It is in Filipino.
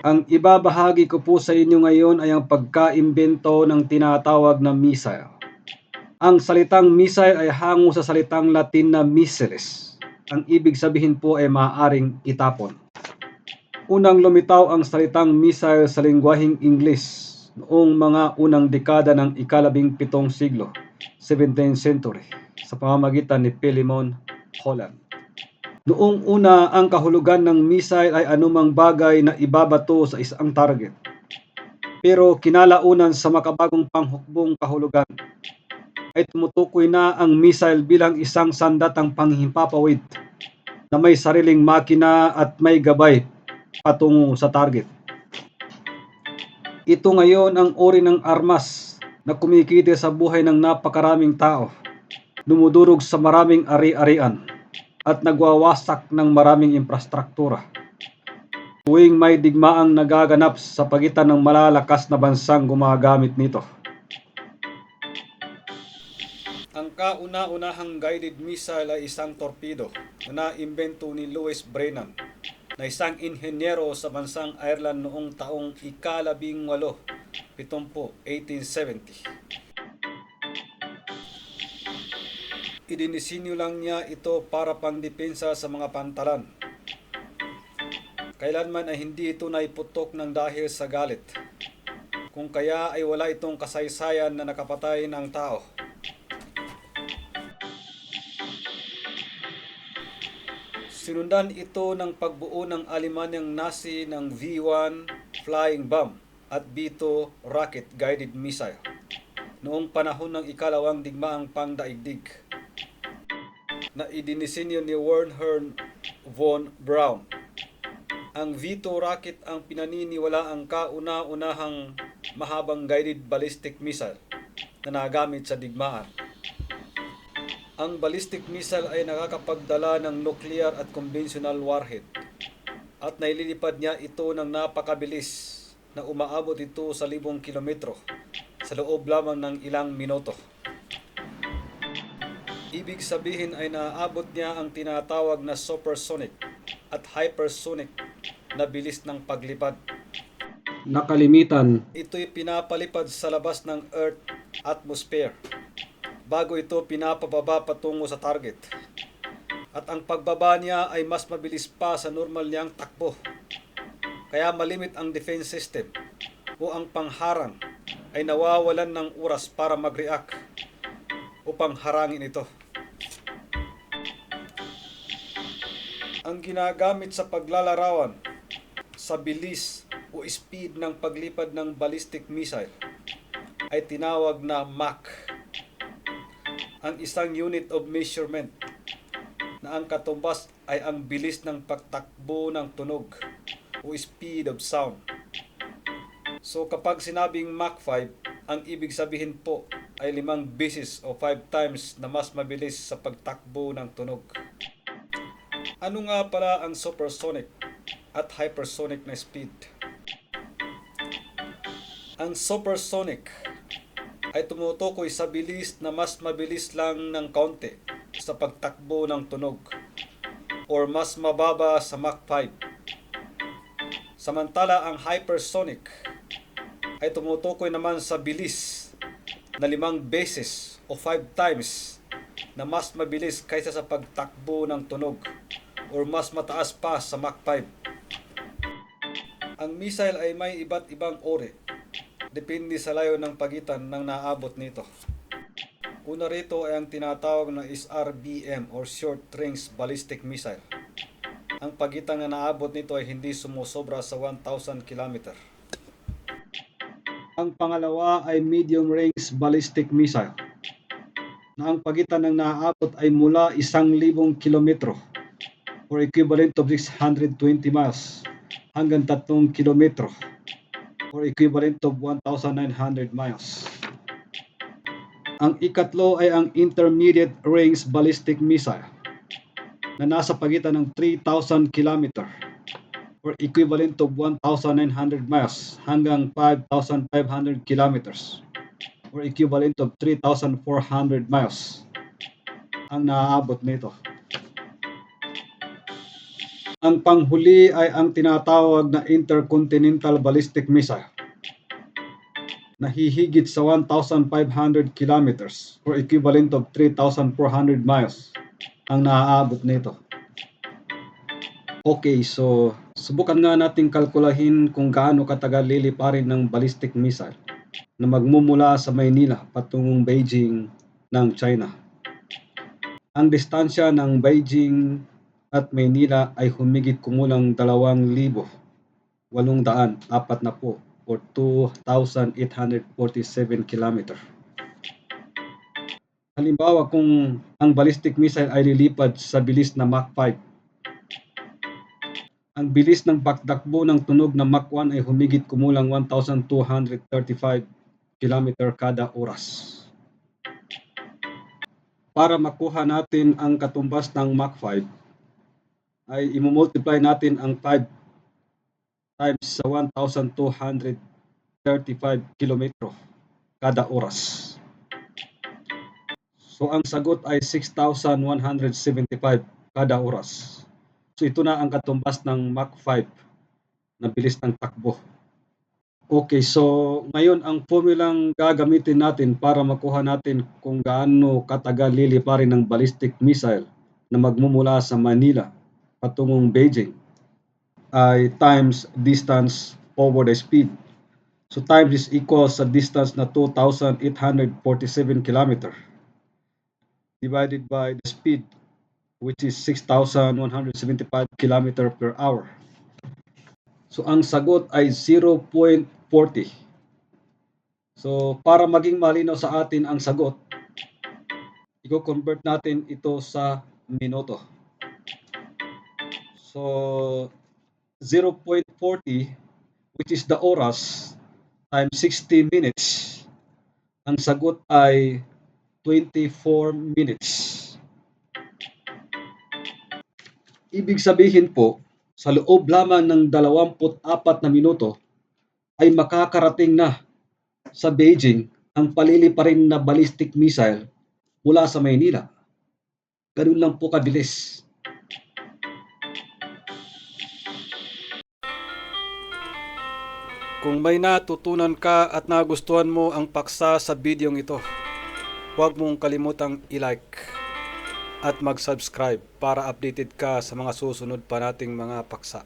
Ang ibabahagi ko po sa inyo ngayon ay ang pagkaimbento ng tinatawag na missile. Ang salitang missile ay hango sa salitang Latin na missiles. Ang ibig sabihin po ay maaaring itapon. Unang lumitaw ang salitang missile sa lingwaheng Ingles noong mga unang dekada ng ikalabing pitong siglo, 17th century, sa pamamagitan ni Philemon Holland. Noong una, ang kahulugan ng missile ay anumang bagay na ibabato sa isang target. Pero kinalaunan sa makabagong panghukbong kahulugan, ay tumutukoy na ang missile bilang isang sandatang panghimpapawid na may sariling makina at may gabay patungo sa target. Ito ngayon ang uri ng armas na kumikita sa buhay ng napakaraming tao, dumudurog sa maraming ari-arian at nagwawasak ng maraming infrastruktura. Tuwing may digmaang nagaganap sa pagitan ng malalakas na bansang gumagamit nito. Ang kauna-unahang guided missile ay isang torpedo na naimbento ni Louis Brennan na isang inhenyero sa bansang Ireland noong taong ikalabing walo, pitumpo, 1870. Idinisinyo lang niya ito para pangdepensa sa mga pantalan. Kailanman ay hindi ito naiputok ng dahil sa galit. Kung kaya ay wala itong kasaysayan na nakapatay ng tao. Sinundan ito ng pagbuo ng Alemanyang Nazi ng V-1 flying bomb at B-2 rocket guided missile noong panahon ng ikalawang digmaang pangdaigdig na idinisenyo ni Wernher von Braun. Ang V2 rocket ang pinaniniwala ang kauna-unahang mahabang guided ballistic missile na nagamit sa digmaan. Ang ballistic missile ay nakakapagdala ng nuclear at conventional warhead at naililipad niya ito ng napakabilis na umaabot ito sa libong kilometro sa loob lamang ng ilang minuto. Ibig sabihin ay naaabot niya ang tinatawag na supersonic at hypersonic na bilis ng paglipad. Nakalimitan. Ito'y pinapalipad sa labas ng Earth atmosphere bago ito pinapababa patungo sa target. At ang pagbaba niya ay mas mabilis pa sa normal niyang takbo. Kaya malimit ang defense system o ang pangharang ay nawawalan ng oras para mag-react upang harangin ito. Ang ginagamit sa paglalarawan sa bilis o speed ng paglipad ng ballistic missile ay tinawag na Mach. Ang isang unit of measurement na ang katumbas ay ang bilis ng pagtakbo ng tunog o speed of sound. So kapag sinabing Mach 5, ang ibig sabihin po ay limang beses o 5 times na mas mabilis sa pagtakbo ng tunog. Ano nga pala ang supersonic at hypersonic na speed? Ang supersonic ay tumutukoy sa bilis na mas mabilis lang ng kaunti sa pagtakbo ng tunog or mas mababa sa Mach 5. Samantala ang hypersonic ay tumutukoy naman sa bilis na limang beses o 5 times na mas mabilis kaysa sa pagtakbo ng tunog or mas mataas pa sa Mach 5. Ang missile ay may iba't ibang uri. Depende sa layo ng pagitan ng naabot nito. Una rito ay ang tinatawag na SRBM or Short Range Ballistic Missile. Ang pagitan na naabot nito ay hindi sumusobra sa 1,000 km. Ang pangalawa ay Medium Range Ballistic Missile na ang pagitan ng naaabot ay mula 1,000 kilometro or equivalent of 620 miles hanggang 3 kilometro or equivalent of 1,900 miles. Ang ikatlo ay ang Intermediate Range Ballistic Missile na nasa pagitan ng 3,000 kilometer or equivalent of 1,900 miles hanggang 5,500 kilometers or equivalent of 3,400 miles ang naaabot nito. Ang panghuli ay ang tinatawag na Intercontinental Ballistic Missile na hihigit sa 1,500 kilometers or equivalent of 3,400 miles ang naaabot nito. Okay, so subukan nga nating kalkulahin kung gaano katagal liliparin ng ballistic missile na magmumula sa Maynila patungong Beijing ng China. Ang distansya ng Beijing at Maynila ay humigit kumulang 2,840 na po or 2,847 kilometer. Halimbawa kung ang ballistic missile ay lilipad sa bilis na Mach 5, ang bilis ng pagtakbo ng tunog na Mach 1 ay humigit kumulang 1,235 km kada oras. Para makuha natin ang katumbas ng Mach 5, ay imumultiply natin ang 5 times sa 1,235 kilometro kada oras. So ang sagot ay 6,175 kada oras. So ito na ang katumbas ng Mach 5 na bilis ng takbo. Okay, so ngayon ang formulang gagamitin natin para makuha natin kung gaano katagal liliparin ng ballistic missile na magmumula sa Manila patungong Beijing ay times distance over the speed. So times is equal sa distance na 2,847 kilometer divided by the speed which is 6,175 kilometer per hour. So ang sagot ay 0.40. So para maging malinaw sa atin ang sagot, i-convert natin ito sa minuto. So 0.40 which is the oras times 60 minutes. Ang sagot ay 24 minutes. Ibig sabihin po, sa loob lamang ng 24 na minuto ay makakarating na sa Beijing ang paliliparin na ballistic missile mula sa Maynila. Ganun lang po kabilis. Kung may natutunan ka at nagustuhan mo ang paksa sa bidyong ito, huwag mong kalimutang i-like at mag-subscribe para updated ka sa mga susunod pa nating mga paksa.